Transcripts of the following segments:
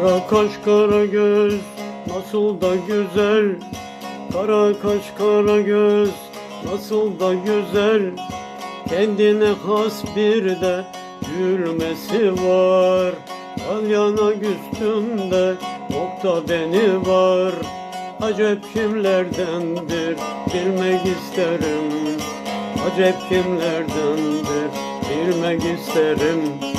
kaş kara göz nasıl da güzel. Kara kaş kara göz nasıl da güzel. Kendine has bir de gülmesi var. Alyana üstünde nokta beni var. Acep kimlerdendir bilmek isterim. Acep kimlerdendir bilmek isterim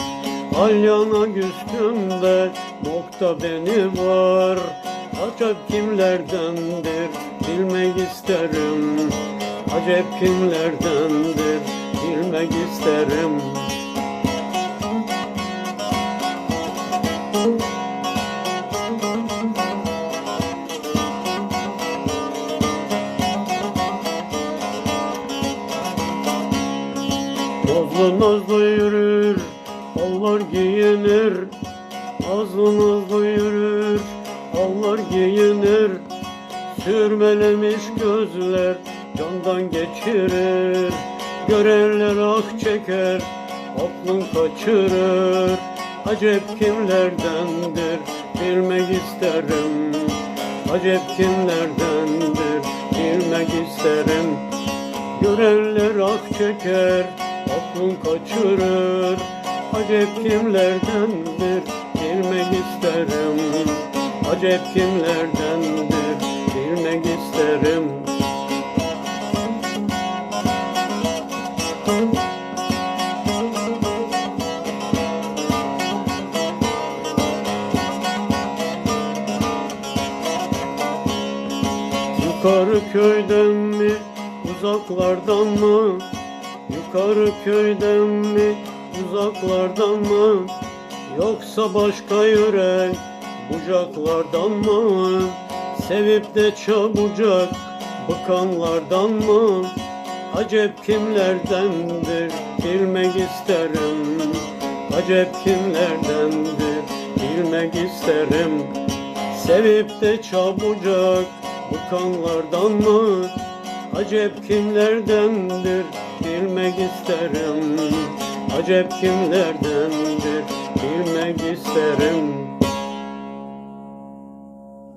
Alyana üstünde nokta beni var. Acep kimlerdendir bilmek isterim. Acep kimlerdendir bilmek isterim. Nazlı nazlı yürür, allar giyinir nazlı yürür, allar giyinir Sürmelemiş gözler candan geçirir. Görenler ah çeker, aklın kaçırır. Acep kimlerdendir bilmek isterim. Acep kimlerdendir bilmek isterim. Görenler ah çeker, aklın kaçırır Acep kimlerdendir? Bilmek isterim. Acep kimlerdendir? Bilmek isterim. Yukarı köyden mi, uzaklardan mı? Yukarı köyden mi, uzaklardan mı? Yoksa başka yürek, bucaklardan mı? Sevip de çabucak bıkanlardan mı? Acep kimlerdendir bilmek isterim Acep kimlerdendir bilmek isterim Sevip de çabucak bıkanlardan mı? Acep kimlerdendir bilmek isterim Acep kimlerdendir bilmek isterim